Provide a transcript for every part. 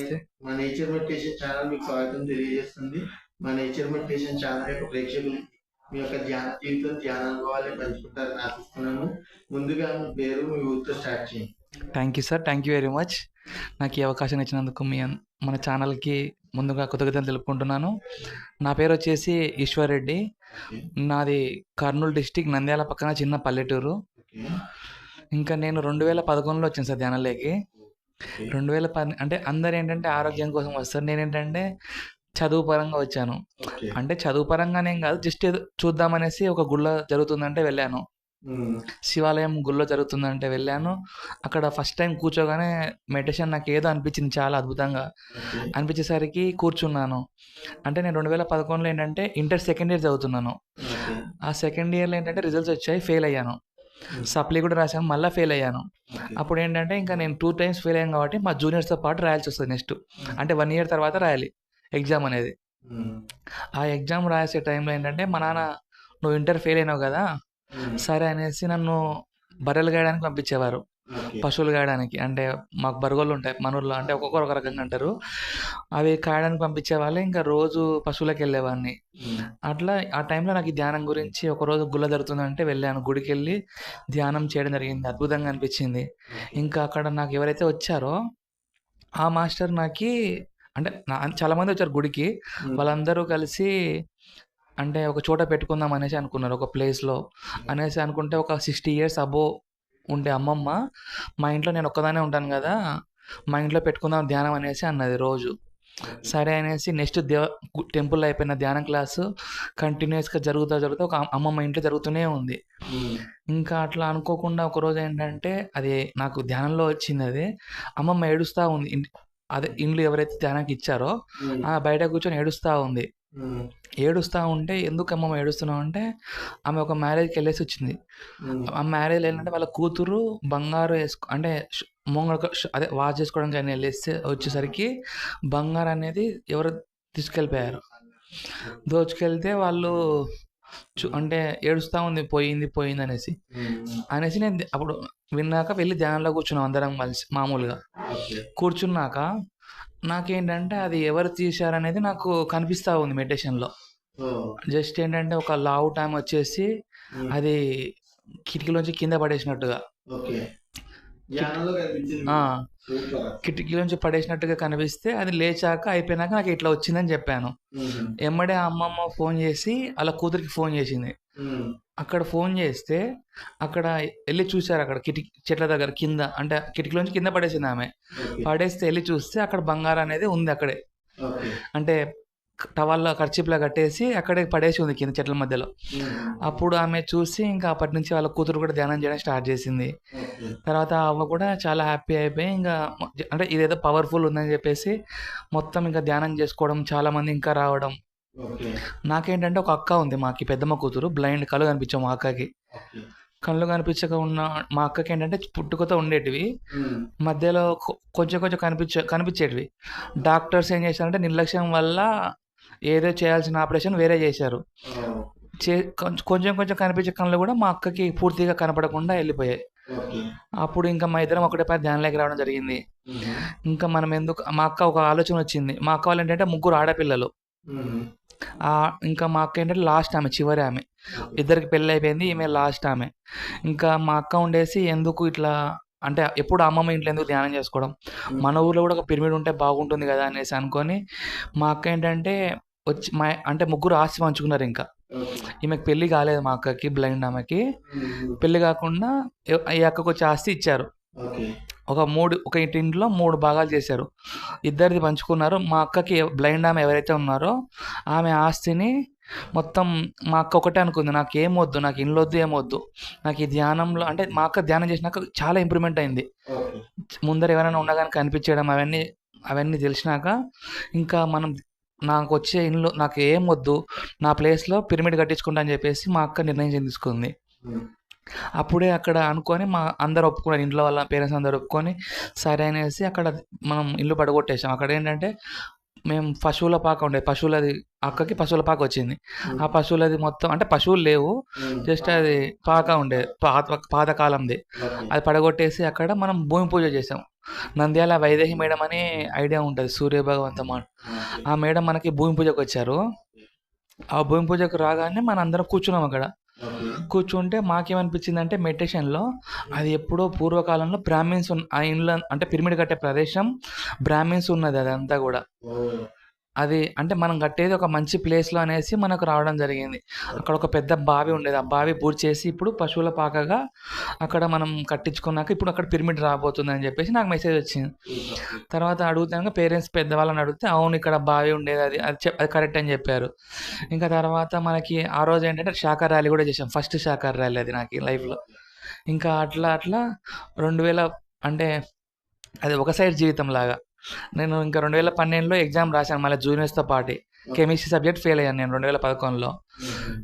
నమస్తే. మా nature meditation channel మీకు స్వాగతం తెలియజేస్తుంది. మా నేచర్ మెడిటేషన్ ఛానల్ యొక్క ప్రేక్షకులు మీ యొక్క ధ్యాన జీవితం ధ్యాన అనుభవాన్ని పంచుకుంటారని ఆశిస్తున్నాను. ముందుగా మీ పేరు మీ ఊరితో స్టార్ట్ చేయండి. Thank you sir thank you very much నాకు ఈ అవకాశం ఇచ్చినందుకు మీ మన ఛానల్కి ముందుగా కృతజ్ఞతలు తెలుపుకుంటున్నాను. నా పేరు వచ్చేసి ఈశ్వర్ రెడ్డి నాది కర్నూలు డిస్టిక్ నంద్యాల పక్కన చిన్న పల్లెటూరు. ఇంకా నేను రెండు వేల పదకొండులో వచ్చాను సార్ ధ్యానంలోకి. రెండు వేల పది అంటే అందరు ఏంటంటే ఆరోగ్యం కోసం వస్తారు. నేను ఏంటంటే చదువు పరంగా వచ్చాను. ఓకే. అంటే చదువు పరంగానేం కాదు జస్ట్ ఏదో చూద్దామనేసి ఒక గుళ్ళ జరుగుతుందంటే వెళ్ళాను. శివాలయం గుళ్ళో జరుగుతుందంటే వెళ్ళాను. అక్కడ ఫస్ట్ టైం కూర్చోగానే మెడిటేషన్ నాకు ఏదో అనిపించింది చాలా అద్భుతంగా. ఓకే. అనిపించేసరికి కూర్చున్నాను. అంటే నేను రెండు వేల పదకొండులో ఏంటంటే ఇంటర్ సెకండ్ ఇయర్ చదువుతున్నాను. ఓకే. ఆ సెకండ్ ఇయర్లో ఏంటంటే రిజల్ట్స్ వచ్చాయి ఫెయిల్ అయ్యాను. సప్లీ కూడా రాశాను మళ్ళీ ఫెయిల్ అయ్యాను. అప్పుడు ఏంటంటే ఇంకా నేను టూ టైమ్స్ ఫెయిల్ అయ్యాను కాబట్టి మా జూనియర్స్తో పాటు రాయాల్సి వస్తుంది నెక్స్ట్. అంటే వన్ ఇయర్ తర్వాత రాయాలి ఎగ్జామ్ అనేది. ఆ ఎగ్జామ్ రాసే టైంలో ఏంటంటే మా నాన్న నువ్వు ఇంటర్ ఫెయిల్ అయినావు కదా సరే అనేసి నన్ను బర్రెలు గాయడానికి పంపించేవారు. పశువులు కాయడానికి అంటే మాకు బరగోళ్ళు ఉంటాయి మన ఊర్లో అంటే ఒక్కొక్కరు ఒక రకంగా అంటారు. అవి కాయడానికి పంపించే వాళ్ళే ఇంకా రోజు పశువులకు వెళ్ళేవాడిని. అట్లా ఆ టైంలో నాకు ధ్యానం గురించి ఒక రోజు గుళ్ళ జరుగుతుందంటే వెళ్ళాను గుడికి వెళ్ళి ధ్యానం చేయడం జరిగింది అద్భుతంగా అనిపించింది. ఇంకా అక్కడ నాకు ఎవరైతే వచ్చారో ఆ మాస్టర్ నాకి అంటే చాలామంది వచ్చారు గుడికి. వాళ్ళందరూ కలిసి అంటే ఒక చోట పెట్టుకుందాం అనేసి అనుకున్నారు ఒక ప్లేస్లో అనేసి అనుకుంటే ఒక సిక్స్టీ ఇయర్స్ అబో ఉండే అమ్మమ్మ మా ఇంట్లో నేను ఒక్కదానే ఉంటాను కదా మా ఇంట్లో పెట్టుకుందాం ధ్యానం అనేసి అన్నది రోజు. సరే అనేసి నెక్స్ట్ దేవ టెంపుల్ అయిపోయిన ధ్యానం క్లాసు కంటిన్యూస్గా జరుగుతూ జరుగుతూ ఒక అమ్మమ్మ ఇంట్లో జరుగుతూనే ఉంది. ఇంకా అట్లా అనుకోకుండా ఒక రోజు ఏంటంటే అది నాకు ధ్యానంలో వచ్చింది అది. అమ్మమ్మ ఏడుస్తూ ఉంది. అదే ఇండ్లు ఎవరైతే ధ్యానానికి ఇచ్చారో ఆ బయట కూర్చొని ఏడుస్తూ ఉంది. ఏడుస్తూ ఉంటే ఎందుకు అమ్మమ్మ ఏడుస్తున్నావు అంటే ఆమె ఒక మ్యారేజ్కి వెళ్ళేసి వచ్చింది. ఆ మ్యారేజ్ ఏంటంటే వాళ్ళ కూతురు బంగారు వేసుకో అంటే ష్- అదే వాచ్ చేసుకోవడానికి ఆయన వెళ్ళేస్తే వచ్చేసరికి బంగారు అనేది ఎవరు తీసుకెళ్ళిపోయారు. దోచుకెళ్తే వాళ్ళు చు- అంటే ఏడుస్తూ ఉంది పోయింది పోయింది అనేసి. అనేసి నేను అప్పుడు విన్నాక వెళ్ళి ధ్యానంలో కూర్చున్నాం అందరం కలిసి మామూలుగా. కూర్చున్నాక నాకేంటంటే అది ఎవరు తీశారనేది నాకు కనిపిస్తూ ఉంది మెడిటేషన్లో. జస్ట్ ఏంటంటే ఒక లావు టైం వచ్చేసి అది కిటికీలోంచి కింద పడేసినట్టుగా. కిటికీలోంచి పడేసినట్టుగా కనిపిస్తే అది లేచాక అయిపోయినాక నాకు ఇట్లా వచ్చిందని చెప్పాను. ఎమ్మడే ఆ అమ్మమ్మ ఫోన్ చేసి వాళ్ళ కూతురికి ఫోన్ చేసింది. అక్కడ ఫోన్ చేస్తే అక్కడ వెళ్ళి చూశారు అక్కడ కిటికీ చెట్ల దగ్గర కింద అంటే కిటికీలోంచి కింద పడేసింది ఆమె. పడేస్తే వెళ్ళి చూస్తే అక్కడ బంగారం అనేది ఉంది అక్కడే. అంటే టవాల్లో ఖర్చీప్లా కట్టేసి అక్కడే పడేసి ఉంది కింద చెట్ల మధ్యలో. అప్పుడు ఆమె చూసి ఇంకా అప్పటి నుంచి వాళ్ళ కూతురు కూడా ధ్యానం చేయడం స్టార్ట్ చేసింది. తర్వాత అవ్వ కూడా చాలా హ్యాపీ అయిపోయి ఇంకా అంటే ఇదేదో పవర్ఫుల్ ఉందని చెప్పేసి మొత్తం ఇంకా ధ్యానం చేసుకోవడం చాలా మంది ఇంకా రావడం నాకేంటంటే ఒక అక్క ఉంది మాకి పెద్దమ్మ కూతురు బ్లైండ్ కళ్ళు కనిపించాం మా అక్కకి. కళ్ళు కనిపించక ఉన్న మా అక్కకి ఏంటంటే పుట్టుకతో ఉండేటివి. మధ్యలో కొంచెం కొంచెం కనిపించే కనిపించేటివి. డాక్టర్స్ ఏం చేశారంటే నిర్లక్ష్యం వల్ల ఏదో చేయాల్సిన ఆపరేషన్ వేరే చేశారు. చే కొంచెం కొంచెం కొంచెం కనిపించే కళ్ళు కూడా మా అక్కకి పూర్తిగా కనపడకుండా వెళ్ళిపోయాయి. అప్పుడు ఇంకా మా ఇద్దరం ఒకటే పని ధ్యానంలోకి రావడం జరిగింది. ఇంకా మనం ఎందుకు మా అక్క ఒక ఆలోచన వచ్చింది. మా అక్క వాళ్ళు ఏంటంటే ముగ్గురు ఆడపిల్లలు. ఇంకా మా అక్క ఏంటంటే లాస్ట్ ఆమె చివరి ఆమె. ఇద్దరికి పెళ్ళి అయిపోయింది ఈమె లాస్ట్ ఆమె. ఇంకా మా అక్క ఉండేసి ఎందుకు ఇట్లా అంటే ఎప్పుడు అమ్మమ్మ ఇంట్లో ఎందుకు ధ్యానం చేసుకోవడం? మన ఊర్లో కూడా ఒక పిరమిడ్ ఉంటే బాగుంటుంది కదా అనేసి అనుకొని మా అక్క ఏంటంటే వచ్చి మా అంటే ముగ్గురు ఆస్తి పంచుకున్నారు ఇంకా. ఈమెకి పెళ్ళి కాలేదు మా అక్కకి బ్లైండ్ ఆమెకి. పెళ్ళి కాకుండా ఈ అక్కకు వచ్చి ఆస్తి ఇచ్చారు. ఒక మూడు ఒక ఇంటింట్లో మూడు భాగాలు చేశారు. ఇద్దరిది పంచుకున్నారు. మా అక్కకి బ్లైండ్ ఆమె ఎవరైతే ఉన్నారో ఆమె ఆస్తిని మొత్తం మా అక్క ఒకటే అనుకుంది. నాకు ఏం వద్దు నాకు ఇల్లు వద్దు ఏం వద్దు. నాకు ఈ ధ్యానంలో అంటే మా అక్క ధ్యానం చేసినాక చాలా ఇంప్రూవ్మెంట్ అయింది. ముందర ఎవరైనా ఉండగానే కనిపించడం అవన్నీ అవన్నీ తెలిసినాక ఇంకా మనం నాకు వచ్చే ఇంట్లో నాకు ఏం వద్దు నా ప్లేస్లో పిరమిడ్ కట్టించుకుంటా అని చెప్పేసి మా అక్క నిర్ణయం తీసుకుంది. అప్పుడే అక్కడ అనుకొని మా అందరు ఒప్పుకున్నారు. ఇంట్లో వాళ్ళ పేరెంట్స్ అందరు ఒప్పుకొని సరే అనేసి అక్కడ మనం ఇల్లు పడగొట్టేసాం. అక్కడ ఏంటంటే మేము పశువుల పాక ఉండే. పశువులది అక్కకి పశువుల పాక వచ్చింది. ఆ పశువులది మొత్తం అంటే పశువులు లేవు. జస్ట్ అది పాక ఉండే. పాత పాతకాలంది. అది పడగొట్టేసి అక్కడ మనం భూమి పూజ చేసాం. నంద్యాల వైదేహి మేడం అని ఐడియా ఉంటుంది. సూర్య భగవంత మాట ఆ మేడం మనకి భూమి పూజకు వచ్చారు. ఆ భూమి పూజకు రాగానే మన అందరం కూర్చున్నాం అక్కడ. కూర్చుంటే మాకేమనిపించింది అంటే మెడిటేషన్లో అది ఎప్పుడో పూర్వకాలంలో బ్రాహ్మిన్స్ ఉన్న ఆ ఇండ్ల అంటే పిరమిడ్ కట్టే ప్రదేశం బ్రాహ్మిన్స్ ఉన్నది అదంతా కూడా. అది అంటే మనం కట్టేది ఒక మంచి ప్లేస్లో అనేసి మనకు రావడం జరిగింది. అక్కడ ఒక పెద్ద బావి ఉండేది. ఆ బావి పూర్తి చేసి ఇప్పుడు పశువుల పాకగా అక్కడ మనం కట్టించుకున్నాక ఇప్పుడు అక్కడ పిరమిడ్ రాబోతుంది అని చెప్పేసి నాకు మెసేజ్ వచ్చింది. తర్వాత అడుగుతాను. పేరెంట్స్ పెద్దవాళ్ళని అడిగితే అవును ఇక్కడ బావి ఉండేది. అది అది చెప్ అది కరెక్ట్ అని చెప్పారు. ఇంకా తర్వాత మనకి ఆ రోజు ఏంటంటే శాఖ ర్యాలీ కూడా చేసాం ఫస్ట్ శాఖ ర్యాలీ అది నాకు లైఫ్లో. ఇంకా అట్లా అట్లా రెండు వేల అంటే అది ఒక సైడ్ జీవితం లాగా నేను ఇంకా రెండు వేల పన్నెండులో ఎగ్జామ్ రాశాను మళ్ళీ జూనియర్స్తో పాటు. కెమిస్ట్రీ సబ్జెక్ట్ ఫెయిల్ అయ్యాను నేను రెండు వేల పదకొండులో.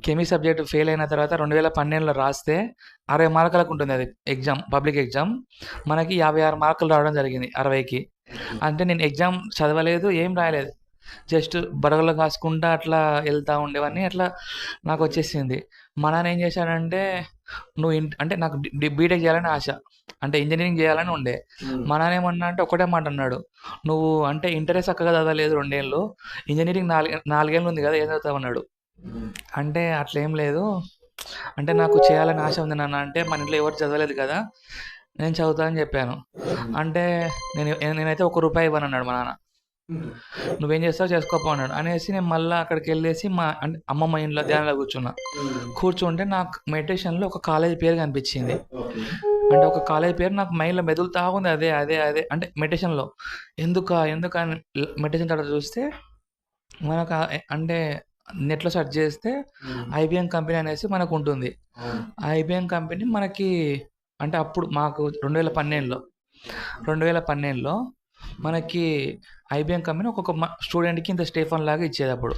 కెమిస్ట్రీ సబ్జెక్ట్ ఫెయిల్ అయిన తర్వాత రెండు వేల పన్నెండులో రాస్తే అరవై మార్కులకు ఉంటుంది అది ఎగ్జామ్ పబ్లిక్ ఎగ్జామ్ మనకి యాభై ఆరు మార్కులు రావడం జరిగింది అరవైకి. అంటే నేను ఎగ్జామ్ చదవలేదు ఏం రాయలేదు. జస్ట్ బరగలో కాసుకుంటా అట్లా వెళ్తూ ఉండేవన్నీ అట్లా నాకు వచ్చేసింది. మా నాన్న ఏం చేశాడంటే నువ్వు ఇంట్ అంటే నాకు బీటెక్ చేయాలని ఆశ. అంటే ఇంజనీరింగ్ చేయాలని ఉండే. మా నాన్న ఏమన్నా అంటే ఒకటే మాట అన్నాడు. నువ్వు అంటే ఇంటరే చక్కగా చదవలేదు రెండేళ్ళు ఇంజనీరింగ్ నాలుగు నాలుగేళ్ళు ఉంది కదా ఏం చదువుతావు? అన్నాడు. అంటే అట్లా ఏం లేదు. అంటే నాకు చేయాలని ఆశ ఉంది నాన్న. అంటే మన ఇంట్లో ఎవరు చదవలేదు కదా నేను చదువుతా అని చెప్పాను. అంటే నేను నేనైతే ఒక రూపాయి ఇవ్వను అన్నాడు మా నాన్న. నువ్వేం చేస్తావు చేసుకోపో అన్నాడు. అనేసి నేను మళ్ళీ అక్కడికి వెళ్ళేసి మా అంటే అమ్మమ్మ ఇంట్లో ధ్యానంలో కూర్చున్నా. కూర్చుంటే నాకు మెడిటేషన్లో ఒక కాలేజ్ పేరు కనిపించింది. అంటే ఒక కాలేజ్ పేరు నాకు మైండ్లో మెదులుతా ఉంది. అదే అదే అదే. అంటే మెడిటేషన్లో. ఎందుక ఎందుకు మెడిటేషన్ తర్వాత చూస్తే మనకు అంటే నెట్లో సెర్చ్ చేస్తే ఐబిఎం కంపెనీ అనేసి మనకు ఉంటుంది ఐబిఎం కంపెనీ మనకి అంటే అప్పుడు మాకు రెండు వేల పన్నెండులో రెండు వేల పన్నెండులో మనకి ఐబిఎం కంపెనీ ఒక్కొక్క స్టూడెంట్కి ఇంత స్టేఫన్ లాగా ఇచ్చేది అప్పుడు.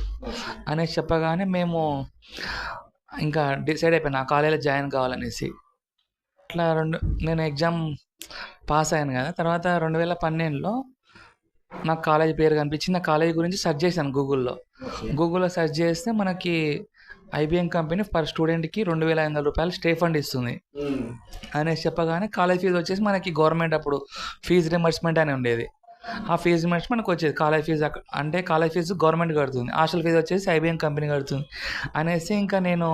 అనేసి చెప్పగానే మేము ఇంకా డిసైడ్ అయిపోయాను ఆ కాలేజీలో జాయిన్ కావాలనేసి. అట్లా రెండు నేను ఎగ్జామ్ పాస్ అయ్యాను కదా తర్వాత రెండు వేల పన్నెండులో నాకు కాలేజ్ పేరు కనిపించింది. ఆ కాలేజ్ గురించి సెర్చ్ చేశాను గూగుల్లో. గూగుల్లో సెర్చ్ చేస్తే మనకి ఐబిఎం కంపెనీ పర్ స్టూడెంట్కి రెండు వేల ఐదు వందల రూపాయలు స్టే ఫండ్ ఇస్తుంది. అనేసి చెప్పగానే కాలేజ్ ఫీజు వచ్చేసి మనకి గవర్నమెంట్ అప్పుడు ఫీజు రిమర్స్మెంట్ అని ఉండేది. ఆ ఫీజు మనిషి మనకు వచ్చేది. కాలేజ్ ఫీజు అంటే కాలేజ్ ఫీజు గవర్నమెంట్ కడుతుంది. హాస్టల్ ఫీజు వచ్చేసి ఐబీఎం కంపెనీ కడుతుంది. అనేసి ఇంకా నేను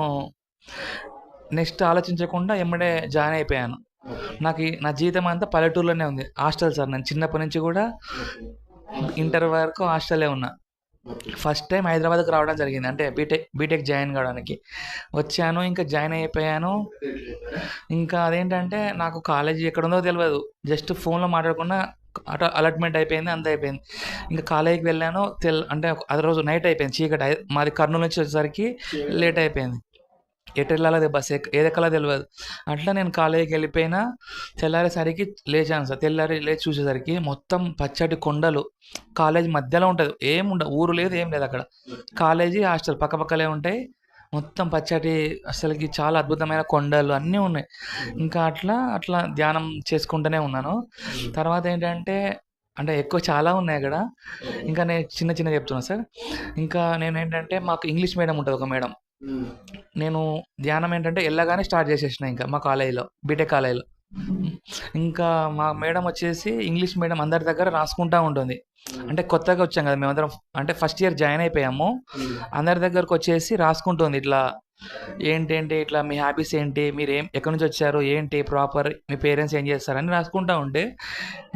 నెక్స్ట్ ఆలోచించకుండా ఎమ్మడే జాయిన్ అయిపోయాను. నాకు నా జీవితం అంతా పల్లెటూరులోనే ఉంది. హాస్టల్ సార్ నేను చిన్నప్పటి నుంచి కూడా ఇంటర్ వరకు హాస్టలే ఉన్నా. ఫస్ట్ టైం హైదరాబాద్కి రావడం జరిగింది. అంటే బీటెక్ బీటెక్ జాయిన్ కావడానికి. వచ్చాను ఇంకా జాయిన్ అయిపోయాను. ఇంకా అదేంటంటే నాకు కాలేజీ ఎక్కడ ఉందో తెలియదు జస్ట్ ఫోన్లో మాట్లాడుకున్న అట అలాట్మెంట్ అయిపోయింది అంత అయిపోయింది. ఇంకా కాలేజీకి వెళ్ళాను తెల్ అంటే అదే రోజు నైట్ అయిపోయింది. చీకటి మాది కర్నూలు నుంచి వచ్చేసరికి లేట్ అయిపోయింది. ఎటు వెళ్ళాలో బస్ ఎక్క ఏది ఎక్కాలో తెలియదు అట్లా నేను కాలేజీకి వెళ్ళిపోయినా తెల్లారేసరికి లేచాను సార్. తెల్లారి లేచి చూసేసరికి మొత్తం పచ్చటి కొండలు. కాలేజీ మధ్యలో ఉంటుంది. ఏం ఉండదు ఊరు లేదు ఏం లేదు అక్కడ. కాలేజీ హాస్టల్ పక్కపక్కలే ఉంటాయి. మొత్తం పచ్చటి అసలుకి చాలా అద్భుతమైన కొండలు అన్నీ ఉన్నాయి. ఇంకా అట్లా అట్లా ధ్యానం చేసుకుంటూనే ఉన్నాను. తర్వాత ఏంటంటే అంటే ఎక్కువ చాలా ఉన్నాయి అక్కడ. ఇంకా నేను చిన్న చిన్న చెప్తున్నాను సార్. ఇంకా నేను ఏంటంటే మాకు ఇంగ్లీష్ మీడియం ఉంటుంది ఒక మేడం నేను ధ్యానం ఏంటంటే వెళ్ళగానే స్టార్ట్ చేసేసిన ఇంకా మా కాలేజీలో బీటెక్ కాలేజీలో. ఇంకా మా మేడం వచ్చేసి ఇంగ్లీష్ మీడియం అందరి దగ్గర రాసుకుంటా ఉంటుంది. అంటే కొత్తగా వచ్చాం కదా మేమందరం. అంటే ఫస్ట్ ఇయర్ జాయిన్ అయిపోయాము. అందరి దగ్గరకు వచ్చేసి రాసుకుంటుంది ఇట్లా ఏంటేంటి ఇట్లా మీ హ్యాబీస్ ఏంటి? మీరు ఏం ఎక్కడి నుంచి వచ్చారు? ఏంటి? ప్రాపర్ మీ పేరెంట్స్ ఏం చేస్తారని రాసుకుంటా ఉంటే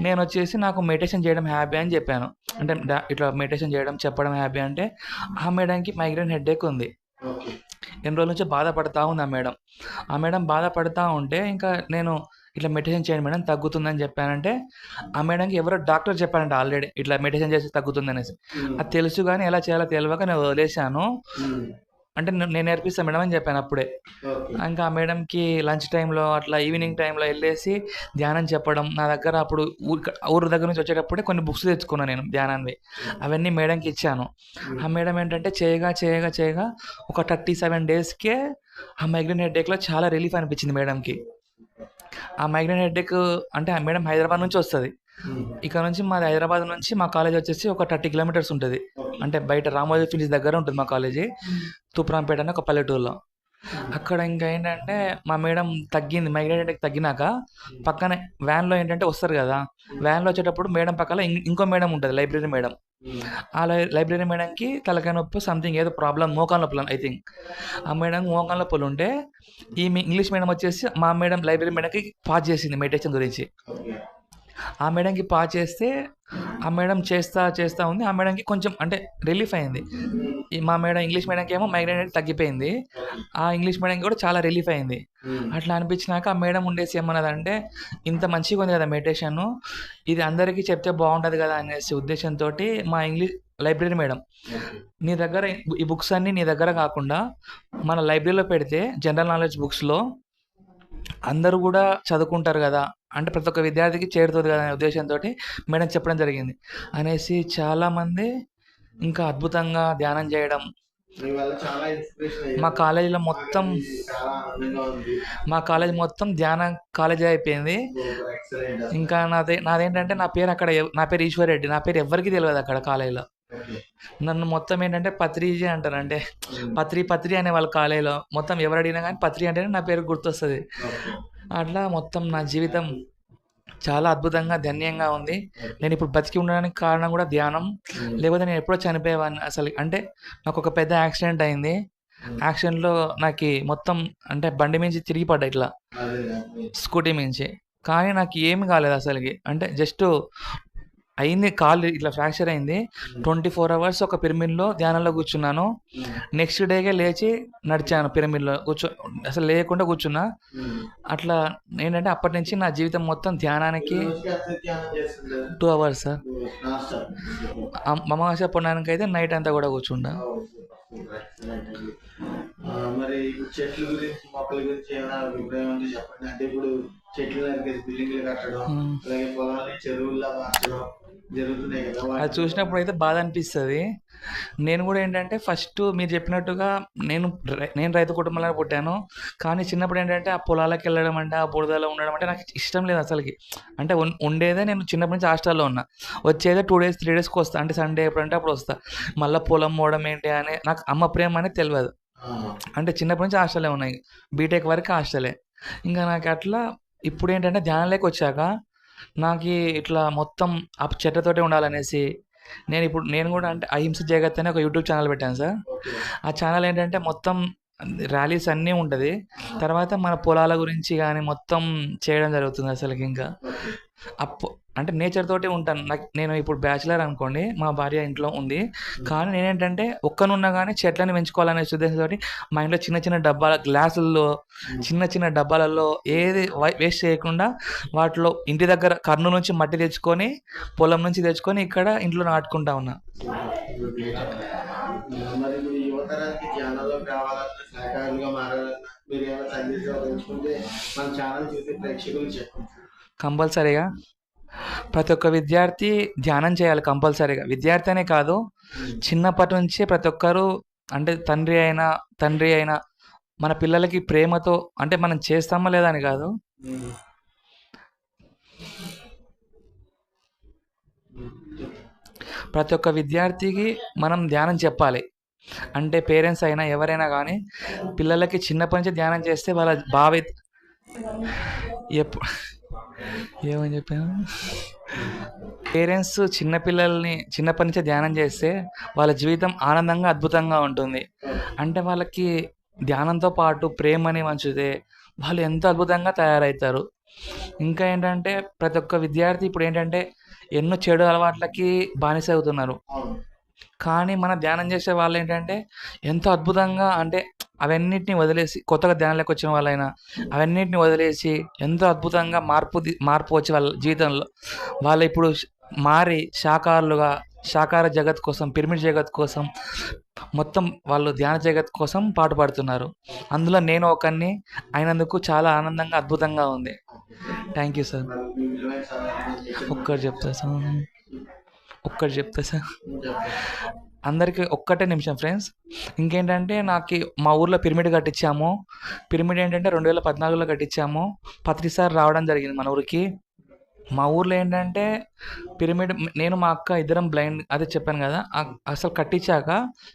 నేను వచ్చేసి నాకు మెడిటేషన్ చేయడం హ్యాపీ అని చెప్పాను. అంటే ఇట్లా మెడిటేషన్ చేయడం చెప్పడం హ్యాపీ అంటే ఆ మేడంకి మైగ్రేన్ హెడేక్ ఉంది. ఎన్ని రోజుల నుంచి బాధపడతా ఉంది ఆ మేడం. ఆ మేడం బాధపడతా ఉంటే ఇంకా నేను ఇట్లా మెడిటేషన్ చేయండి మేడం తగ్గుతుందని చెప్పానంటే ఆ మేడంకి ఎవరో డాక్టర్ చెప్పారంట ఆల్రెడీ ఇట్లా మెడిటేషన్ చేస్తే తగ్గుతుంది అనేసి అది తెలుసు కానీ ఎలా చేయాలో తెలియక నేను వదిలేశాను. అంటే నేను నేర్పిస్తాను మేడం అని చెప్పాను అప్పుడే. ఇంకా ఆ మేడంకి లంచ్ టైంలో అట్లా ఈవినింగ్ టైంలో వెళ్ళేసి ధ్యానం చెప్పడం నా దగ్గర అప్పుడు ఊరు ఊరు దగ్గర నుంచి వచ్చేటప్పుడే కొన్ని బుక్స్ తెచ్చుకున్నాను నేను ధ్యానాన్ని. అవన్నీ మేడంకి ఇచ్చాను. ఆ మేడం ఏంటంటే చేయగా చేయగా చేయగా ఒక థర్టీ సెవెన్ డేస్కే ఆ మైగ్రేన్ హెడేక్లో చాలా రిలీఫ్ అనిపించింది మేడంకి. ఆ మైగ్రేన్ హెడేక్ అంటే ఆ మేడం హైదరాబాద్ నుంచి వస్తుంది. ఇక్కడ నుంచి మాది హైదరాబాద్ నుంచి మా కాలేజ్ వచ్చేసి ఒక థర్టీ కిలోమీటర్స్ ఉంటుంది. అంటే బయట రామోజీ ఫిలిమ్స్ దగ్గర ఉంటుంది మా కాలేజీ తూప్రాంపేట అని ఒక పల్లెటూరులో. అక్కడ ఇంకా ఏంటంటే మా మేడం తగ్గింది మైగ్రేట్ తగ్గినాక పక్కనే వ్యాన్లో ఏంటంటే వస్తారు కదా. వ్యాన్లో వచ్చేటప్పుడు మేడం పక్కన ఇంకో మేడం ఉంటుంది లైబ్రరీ మేడం ఆ లై- లైబ్రరీ మేడంకి తలకాయ నొప్పి సంథింగ్ ఏదో ప్రాబ్లం మోకాల నొప్పులు ఐ థింక్ ఆ మేడం మోకాల నొప్పులు ఉంటే ఈ ఇంగ్లీష్ మేడం వచ్చేసి మా మేడం లైబ్రరీ మేడంకి పాస్ చేసింది మెడిటేషన్ గురించి. ఆ మేడంకి పాస్ చేస్తే ఆ మేడం చేస్తా చేస్తా ఉంది. ఆ మేడంకి కొంచెం అంటే రిలీఫ్ అయింది. మా మేడం ఇంగ్లీష్ మేడంకి ఏమో మైగ్రేన్ అనేది తగ్గిపోయింది. ఆ ఇంగ్లీష్ మేడంకి కూడా చాలా రిలీఫ్ అయింది. అట్లా అనిపించినాక ఆ మేడం ఉండేసి ఏమన్నదంటే ఇంత మంచిగా ఉంది కదా మెడిటేషన్ ఇది అందరికీ చెప్తే బాగుంటుంది కదా అనేసి ఉద్దేశంతో మా ఇంగ్లీష్ లైబ్రరీ మేడం నీ దగ్గర ఈ బుక్స్ అన్నీ నీ దగ్గర కాకుండా మన లైబ్రరీలో పెడితే జనరల్ నాలెడ్జ్ బుక్స్లో అందరూ కూడా చదువుకుంటారు కదా. అంటే ప్రతి ఒక్క విద్యార్థికి చేరుతుంది కదా అనే ఉద్దేశంతో మేడం చెప్పడం జరిగింది. అనేసి చాలామంది ఇంకా అద్భుతంగా ధ్యానం చేయడం మీ కాలేజీలో మొత్తం మా కాలేజ్ మొత్తం ధ్యాన కాలేజీ అయిపోయింది. ఇంకా నాదే నాదేంటంటే నా పేరు అక్కడ నా పేరు ఈశ్వర్ రెడ్డి. నా పేరు ఎవరికి తెలియదు అక్కడ కాలేజీలో. నన్ను మొత్తం ఏంటంటే పత్రిజీ అంటారు. అంటే పత్రి పత్రి అనే వాళ్ళ కాలేజీలో మొత్తం ఎవరు అడిగినా కానీ పత్రి అంటేనే నా పేరు గుర్తొస్తుంది. అట్లా మొత్తం నా జీవితం చాలా అద్భుతంగా ధన్యంగా ఉంది. నేను ఇప్పుడు బతికి ఉండడానికి కారణం కూడా ధ్యానం. లేకపోతే నేను ఎప్పుడో చనిపోయేవాడిని. అసలు అంటే నాకు ఒక పెద్ద యాక్సిడెంట్ అయింది. యాక్సిడెంట్లో నాకు మొత్తం అంటే బండి మించి తిరిగి పడ్డా ఇట్లా స్కూటీ మించి. కానీ నాకు ఏమి కాలేదు అసలుకి. అంటే జస్ట్ అయింది కాలు ఇట్లా ఫ్రాక్చర్ అయింది. ట్వంటీ ఫోర్ అవర్స్ ఒక పిరమిడ్లో ధ్యానంలో కూర్చున్నాను. నెక్స్ట్ డేకే లేచి నడిచాను పిరమిడ్లో. కూర్చో అసలు లేకుండా కూర్చున్నా. అట్లా ఏంటంటే అప్పటి నుంచి నా జీవితం మొత్తం ధ్యానానికి టూ అవర్స్ సార్. అమావాస్య పుణ్యానికి అయితే నైట్ అంతా కూడా కూర్చుంటా. మరి చెట్ల గురించి మొక్కల గురించి ఏమైనా అభిప్రాయం ఉంటే చెప్పండి. అంటే ఇప్పుడు చెట్లు నరికేసి బిల్డింగ్లు కట్టడం. అలాగే పొలాన్ని చెరువుల్లా మార్చడం జరుగుతున్నాయి కదా అది చూసినప్పుడు అయితే బాధ అనిపిస్తుంది. నేను కూడా ఏంటంటే ఫస్ట్ మీరు చెప్పినట్టుగా నేను నేను రైతు కుటుంబంలో పుట్టాను. కానీ చిన్నప్పుడు ఏంటంటే ఆ పొలాలకు వెళ్ళడం అంటే ఆ బురదలో ఉండడం అంటే నాకు ఇష్టం లేదు అసలుకి. అంటే ఉండేదే నేను చిన్నప్పటి నుంచి హాస్టల్లో ఉన్నా. వచ్చేదే టూ డేస్ త్రీ డేస్కి వస్తా. అంటే సండే ఎప్పుడంటే అప్పుడు వస్తా. మళ్ళీ పొలం పోవడం ఏంటి అని నాకు అమ్మ ప్రేమ అనేది తెలియదు అంటే చిన్నప్పటి నుంచి హాస్టలే ఉన్నాయి. బీటెక్ వరకు హాస్టలే. ఇంకా నాకు అట్లా ఇప్పుడు ఏంటంటే ధ్యానంలోకి వచ్చాక నాకు ఇట్లా మొత్తం ఆ చెట్లతోటే ఉండాలనేసి నేను ఇప్పుడు నేను కూడా అంటే అహింస జగత్ అనే ఒక యూట్యూబ్ ఛానల్ పెట్టాను సార్. ఆ ఛానల్ ఏంటంటే మొత్తం ర్యాలీస్ అన్నీ ఉంటుంది తర్వాత మన పొలాల గురించి కానీ మొత్తం చేయడం జరుగుతుంది అసలుకి ఇంకా. అప్పు అంటే నేచర్ తోటి ఉంటాను. నాకు నేను ఇప్పుడు బ్యాచిలర్ అనుకోండి మా భార్య ఇంట్లో ఉంది. కానీ నేనేంటంటే ఒక్కనున్నా కానీ చెట్లని పెంచుకోవాలనే ఉద్దేశంతో మా ఇంట్లో చిన్న చిన్న డబ్బాల గ్లాసుల్లో చిన్న చిన్న డబ్బాలలో ఏది వేస్ట్ చేయకుండా వాటిలో ఇంటి దగ్గర కర్నూలు నుంచి మట్టి తెచ్చుకొని పొలం నుంచి తెచ్చుకొని ఇక్కడ ఇంట్లో నాటుకుంటా ఉన్నా. మరి ఏమైనా సందేశాలు మన ఛానల్ చూసి ప్రేక్షకులు చెప్పండి. కంపల్సరీగా. ప్రతి ఒక్క విద్యార్థి ధ్యానం చేయాలి కంపల్సరీగా. విద్యార్థి అనే కాదు చిన్నప్పటి నుంచే ప్రతి ఒక్కరు అంటే తండ్రి అయినా తండ్రి అయినా మన పిల్లలకి ప్రేమతో అంటే మనం చేస్తామా లేదా అని కాదు. ప్రతి ఒక్క విద్యార్థికి మనం ధ్యానం చెప్పాలి. అంటే పేరెంట్స్ అయినా ఎవరైనా కానీ పిల్లలకి చిన్నప్పటి నుంచి ధ్యానం చేస్తే వాళ్ళ భావి ఎప్పుడు ఏమని చెప్పాను? పేరెంట్స్ చిన్నపిల్లల్ని చిన్నప్పటి నుంచే ధ్యానం చేస్తే వాళ్ళ జీవితం ఆనందంగా అద్భుతంగా ఉంటుంది. అంటే వాళ్ళకి ధ్యానంతో పాటు ప్రేమని మంచిదే వాళ్ళు ఎంతో అద్భుతంగా తయారవుతారు. ఇంకా ఏంటంటే ప్రతి ఒక్క విద్యార్థి ఇప్పుడు ఏంటంటే ఎన్నో చెడు అలవాట్లకి బానిస అవుతున్నారు. కానీ మన ధ్యానం చేసే వాళ్ళు ఏంటంటే ఎంతో అద్భుతంగా అంటే అవన్నిటిని వదిలేసి కొత్తగా ధ్యానంలోకి వచ్చిన వాళ్ళైనా అవన్నిటిని వదిలేసి ఎంతో అద్భుతంగా మార్పు మార్పు వచ్చి వాళ్ళ జీవితంలో వాళ్ళు ఇప్పుడు మారి శాకారులుగా శాకార జగత్ కోసం పిరమిడ్ జగత్ కోసం మొత్తం వాళ్ళు ధ్యాన జగత్ కోసం పాటుపడుతున్నారు అందులో నేను ఒకరిని అయినందుకు చాలా ఆనందంగా అద్భుతంగా ఉంది. Thank you sir. ఒక్కరు చెప్తా సార్. ఒక్కటి చెప్తా సార్. అందరికీ ఒక్కటే నిమిషం ఫ్రెండ్స్. ఇంకేంటంటే నాకు మా ఊర్లో పిరమిడ్ కట్టించాము. పిరమిడ్ ఏంటంటే రెండు వేల పద్నాలుగులో కట్టించాము. పత్రి సార్ రావడం జరిగింది మన ఊరికి. మా ఊర్లో ఏంటంటే పిరమిడ్ నేను మా అక్క ఇద్దరం బ్లైండ్ అదే చెప్పాను కదా అసలు కట్టించాక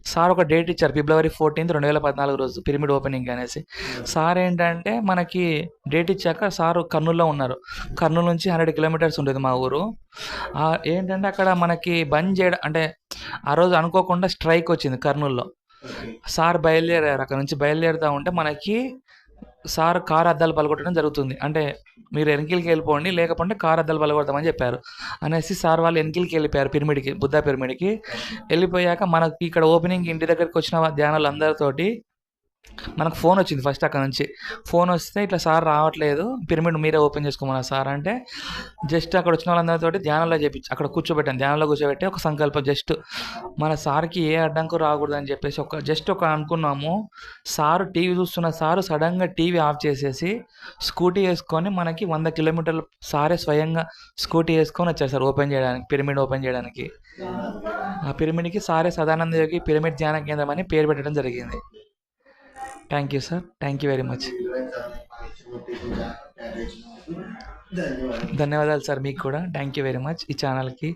సార్ ఒక డేట్ ఇచ్చారు ఫిబ్రవరి ఫోర్టీన్త్ రెండు వేల పద్నాలుగు రోజు పిరమిడ్ ఓపెనింగ్ అనేసి. సార్ ఏంటంటే మనకి డేట్ ఇచ్చాక సార్ కర్నూలులో ఉన్నారు. కర్నూలు నుంచి హండ్రెడ్ కిలోమీటర్స్ ఉంటుంది మా ఊరు. ఆ ఏంటంటే అక్కడ మనకి బంద్ చేయడం అంటే ఆ రోజు అనుకోకుండా స్ట్రైక్ వచ్చింది కర్నూలులో. ఓకే సార్ బయలుదేరారు అక్కడ నుంచి బయలుదేరుతూ ఉంటే మనకి సార్ కారు అద్దాలు పలగొట్టడం జరుగుతుంది. అంటే మీరు వెనకిలకి వెళ్ళిపోండి లేకపోతే కారు అద్దాలు పలగొడతామని చెప్పారు. అనేసి సార్ వాళ్ళు వెనకిలకి వెళ్ళిపోయారు పిరమిడ్కి బుద్ధ పిరమిడ్కి. వెళ్ళిపోయాక మనకి ఇక్కడ ఓపెనింగ్ ఇంటి దగ్గరికి వచ్చిన ధ్యానాలు అందరితోటి మనకు ఫోన్ వచ్చింది ఫస్ట్ అక్కడ నుంచి. ఫోన్ వస్తే ఇట్లా సార్ రావట్లేదు పిరమిడ్ మీరే ఓపెన్ చేసుకోమన్నారు సార్ అంటే జస్ట్ అక్కడ వచ్చిన వాళ్ళందరితో ధ్యానంలో చేపించి అక్కడ కూర్చోబెట్టాను. ధ్యానంలో కూర్చోబెట్టి ఒక సంకల్పం జస్ట్ మన సార్కి ఏ అడ్డంకు రాకూడదు అని చెప్పేసి ఒక జస్ట్ ఒక అనుకున్నాము. సారు టీవీ చూస్తున్న సారు సడన్గా టీవీ ఆఫ్ చేసేసి స్కూటీ వేసుకొని మనకి వంద కిలోమీటర్లు సారే స్వయంగా స్కూటీ వేసుకొని వచ్చారు సార్ ఓపెన్ చేయడానికి పిరమిడ్ ఓపెన్ చేయడానికి. ఆ పిరమిడ్కి సారే సదానంద యోగి పిరమిడ్ ధ్యాన కేంద్రం అని పేరు పెట్టడం జరిగింది. Thank you sir thank you very much ధన్యవాదాలు ధన్యవాదాలు సార్ మీకు కూడా. థ్యాంక్ యూ వెరీ మచ్ ఈ ఛానల్కి